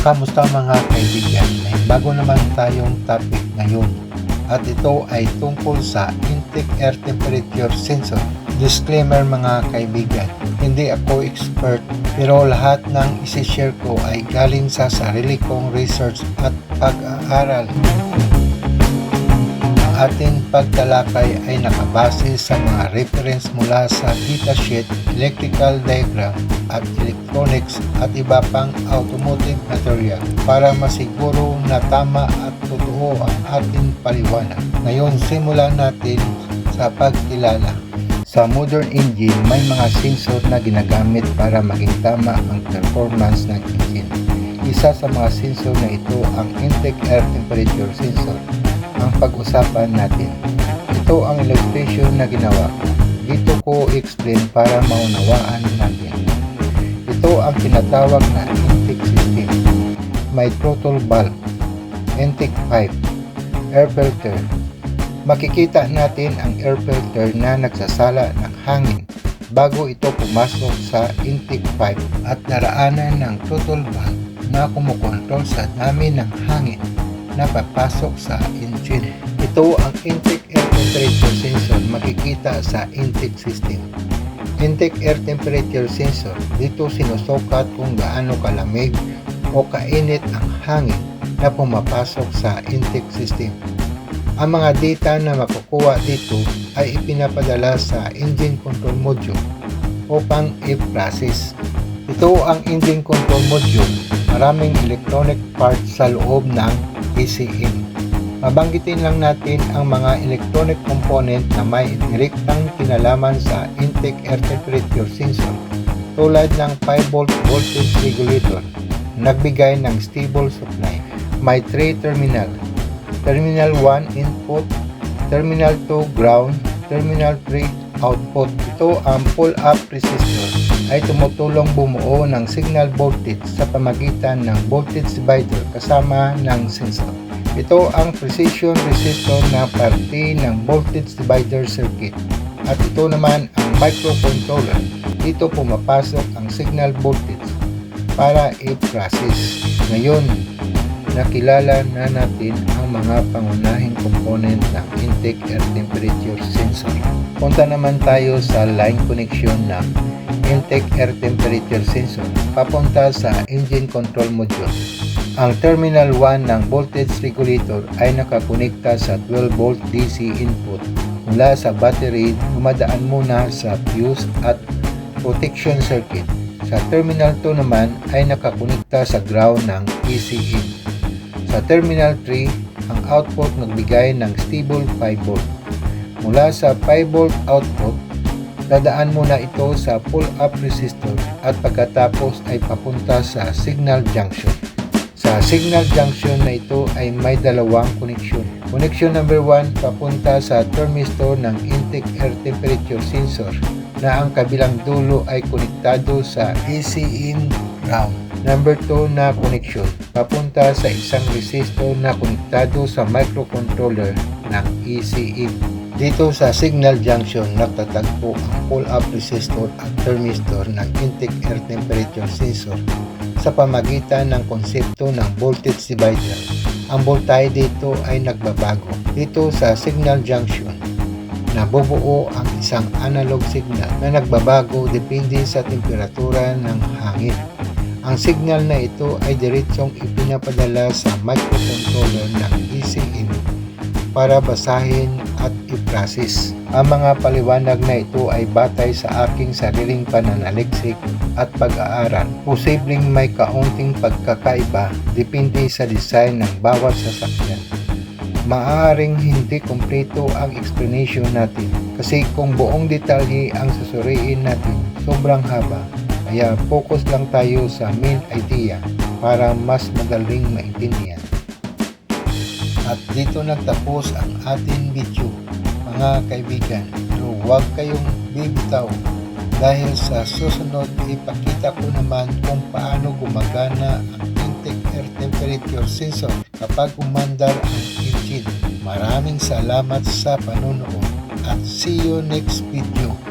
Kamusta mga kaibigan? May bago naman tayong topic ngayon at ito ay tungkol sa intake air temperature sensor. Disclaimer mga kaibigan, hindi ako expert pero lahat ng isi-share ko ay galing sa sarili kong research at pag-aaral. Ang ating pagtalakay ay nakabase sa mga reference mula sa datasheet, electrical diagram at electronics at iba pang automotive material para masiguro na tama at totoo ang ating paliwanag. Ngayon simulan natin sa pagkilala. Sa modern engine, may mga sensor na ginagamit para maging tama ang performance ng engine. Isa sa mga sensor na ito ang intake air temperature sensor ang pag-usapan natin. Ito ang illustration na ginawa ko. Dito ko explain para maunawaan natin. Ito ang tinatawag na intake system. May throttle valve, intake pipe, air filter. Makikita natin ang air filter na nagsasala ng hangin bago ito pumasok sa intake pipe at daraanan ng throttle valve na kumukontrol sa dami ng hangin na papasok sa engine. Ito ang intake air temperature sensor makikita sa intake system. Intake air temperature sensor, dito sinusukat kung gaano kalamig o kainit ang hangin na pumapasok sa intake system. Ang mga data na makukuha dito ay ipinapadala sa engine control module upang i-process. Ito ang engine control module. Maraming electronic parts sa loob ng ECM. Mabanggitin lang natin ang mga electronic component na may direktang kinalaman sa intake air temperature sensor tulad ng 5 volt voltage regulator nagbigay ng stable supply. May 3 terminal. Terminal 1 input, Terminal 2 ground, Terminal 3 output. Ito ang pull-up resistor ay tumutulong bumuo ng signal voltage sa pamagitan ng voltage divider kasama ng sensor. Ito ang precision resistor na parte ng voltage divider circuit. At ito naman ang microcontroller. Dito pumapasok ang signal voltage para i-process. Ngayon, nakilala na natin ang mga pangunahing component ng intake air temperature sensor. Punta naman tayo sa line connection ng intake air temperature sensor papunta sa engine control module. Ang terminal 1 ng voltage regulator ay nakakonekta sa 12 volt DC input mula sa battery dumadaan muna sa fuse at protection circuit. Sa terminal 2 naman ay nakakonekta sa ground ng ECM. Sa terminal 3, ang output nagbigay ng stable 5 volt. Mula sa 5 volt output, dadaan muna ito sa pull-up resistor at pagkatapos ay papunta sa signal junction. Sa signal junction na ito ay may dalawang connection. Connection number 1 papunta sa thermistor ng intake air temperature sensor na ang kabilang dulo ay konektado sa ECM ground. Number 2 na connection papunta sa isang resistor na konektado sa microcontroller ng ECM. Dito sa signal junction nagtatagpo ang pull-up resistor at thermistor ng intake air temperature sensor sa pamagitan ng konsepto ng voltage divider. Ang voltahe dito ay nagbabago. Dito sa signal junction, nabubuo ang isang analog signal na nagbabago depende sa temperatura ng hangin. Ang signal na ito ay diretsong ipinapadala sa microcontroller ng ECM para basahin at i-process. Ang mga paliwanag na ito ay batay sa aking sariling pananaliksik at pag-aaral. Posibleng may kaunting pagkakaiba depende sa design ng bawat sasakyan. Maaaring hindi kompleto ang explanation natin kasi kung buong detalye ang susuriin natin, sobrang haba. Kaya focus lang tayo sa main idea para mas madaling maintindihan. At dito nagtapos ang ating video mga kaibigan. Pero huwag kayong bibitaw dahil sa susunod ipakita ko naman kung paano gumagana ang intake air temperature sensor kapag umandar ang engine. Maraming salamat sa panonood at see you next video.